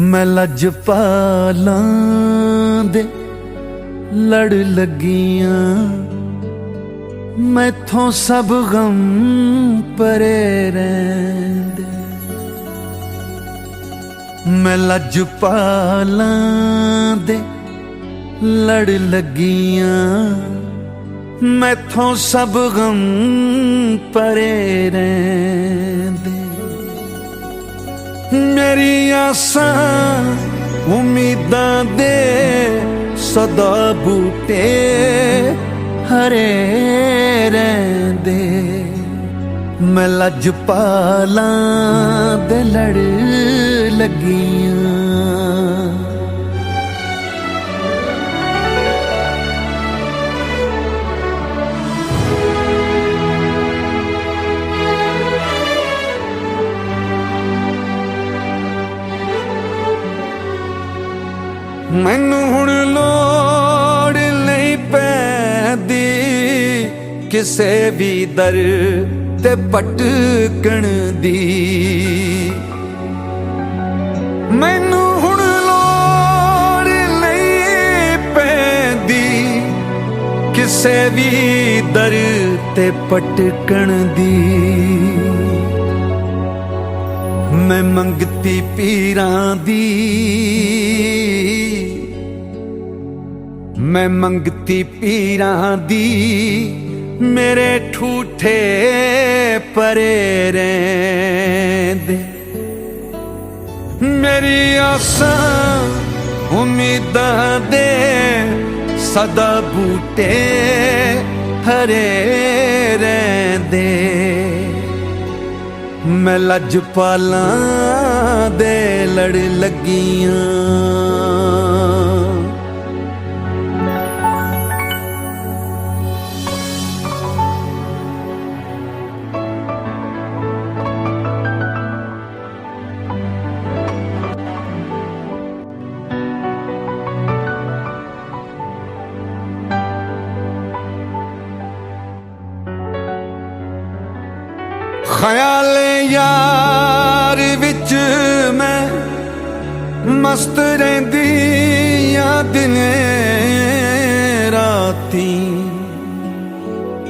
ਮੈਂ ਲੱਜ ਪਾਲਾਂ ਦੇ ਲੜ ਲੱਗੀਆਂ। ਮੈਥੋਂ ਸਭ ਗਮ ਪਰੇ ਰਹਿੰਦੇ। ਮੈਂ ਲੱਜ ਪਾਲਾਂ ਦੇ ਲੜ ਲੱਗੀਆਂ। ਮੈਥੋਂ ਸਭ ਗਮ ਪਰੇ ਰਹਿੰਦੇ। ਮੇਰੀ ਆਸਾਂ ਉਮੀਦਾਂ ਦੇ ਸਦਾ ਬੂਟੇ ਹਰੇ ਰਹਿੰਦੇ ਮੈਂ ਲੱਜ ਪਾਲਾਂ ਦੇ ਲੜ ਲੱਗੀਆਂ। ਮੈਨੂੰ ਹੁਣ ਲੋੜ ਨਹੀਂ ਪੈਂਦੀ ਕਿਸੇ ਵੀ ਦਰ ਤੇ ਭਟਕਣ ਦੀ। ਮੈਨੂੰ ਹੁਣ ਲੋੜ ਨਹੀਂ ਪੈਂਦੀ ਕਿਸੇ ਵੀ ਦਰ ਤੇ ਭਟਕਣ ਦੀ। ਮੈਂ ਮੰਗਤੀ ਪੀਰਾਂ ਦੀ। ਮੈਂ ਮੰਗਤੀ ਪੀਰਾਂ ਦੀ। ਮੇਰੇ ਠੂਠੇ ਪਰੇ ਰਹਿੰਦੇ। ਮੇਰੀ ਆਸਾਂ ਉਮੀਦਾਂ ਦੇ ਸਦਾ ਬੂਟੇ ਹਰੇ ਰਹਿੰਦੇ। ਮੈਂ ਲੱਜ ਪਾਲਾਂ ਦੇ ਲੜ ਲੱਗੀਆਂ। ਖਿਆਲ ਯਾਰ ਵਿੱਚ ਮੈਂ ਮਸਤ ਰਹਿੰਦੀ ਆ ਦਿਨੇ ਰਾਤੀ।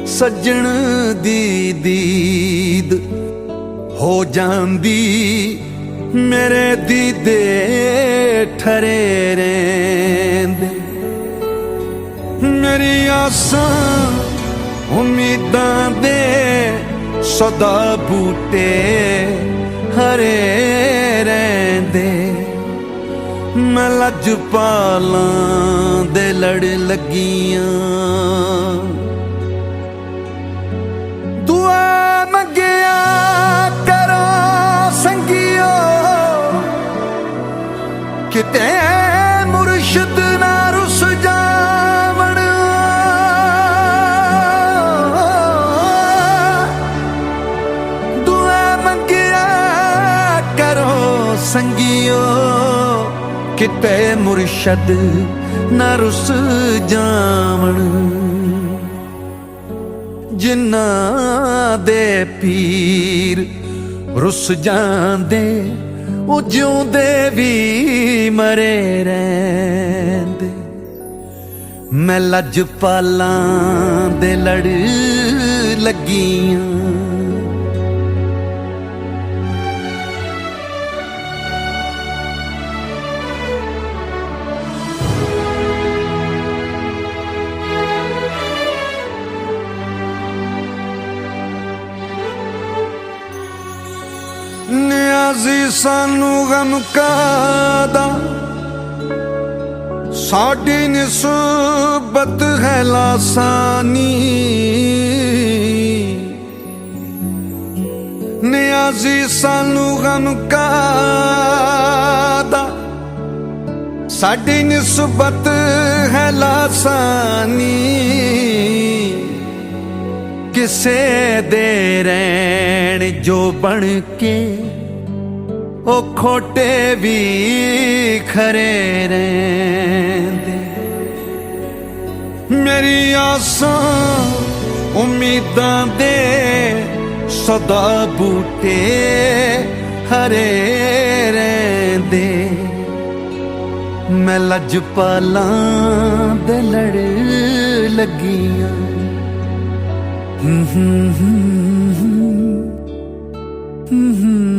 ਸੱਜਣ ਦੀ ਦੀਦ ਹੋ ਜਾਂਦੀ, ਮੇਰੇ ਦੀਦੇ ਠਰੇ ਰਹਿੰਦੇ। ਮੇਰੀ ਆਸਾਂ ਉਮੀਦਾਂ ਦੇ ਸਦਾ ਬੂਟੇ ਹਰੇ ਰਹਿੰਦੇ। ਮੈਂ ਲੱਜ ਪਾਲਾਂ ਦੇ ਲੜ ਲੱਗੀਆਂ। ਦੁਆ ਮੰਗਿਆ ਕਰੋ ਸੰਗਿਓ। ਕਿਤੇ ਸੰਗਿਓ, ਕਿਤੇ ਮੁਰਸ਼ਦ ਨਾ ਰੁਸ ਜਾਵਣ। ਜਿਨ੍ਹਾਂ ਦੇ ਪੀਰ ਰੁੱਸ ਜਾਂਦੇ, ਉਹ ਜਿਉਂਦੇ ਵੀ ਮਰੇ ਰਹਿੰਦੇ। ਮੈਂ ਲੱਜ ਪਾਲਾਂ ਦੇ ਲੜ ਲੱਗੀਆਂ। ਨਿਆਜ਼ੀ ਸਾਨੂੰ ਗਮ ਕਾਦਾ ਸਾਡੀ ਨਿਸਬਤ ਹੈ ਲਾਸਾਨੀ। ਨਿਆਜ਼ੀ ਸਾਨੂੰ ਗਮ ਕਾਦਾ ਸਾਡੀ ਨਿਸਬਤ ਹੈ ਲਾਸਾਨੀ। ਕਿਸੇ ਦੇ ਰਹਿਣ ਜੋ ਬਣ ਕੇ ਉਹ ਖੋਟੇ ਵੀ ਖਰੇ ਰਹਿੰਦੇ। ਮੇਰੀ ਆਸਾਂ ਉਮੀਦਾਂ ਦੇ ਸਦਾ ਬੂਟੇ ਹਰੇ ਰਹਿੰਦੇ। ਮੈਂ ਲੱਜ ਪਾਲਾਂ ਦੇ ਲੜ ਲੱਗੀਆਂ। ਹੂੰ ਹੂੰ ਹੂੰ ਹੂੰ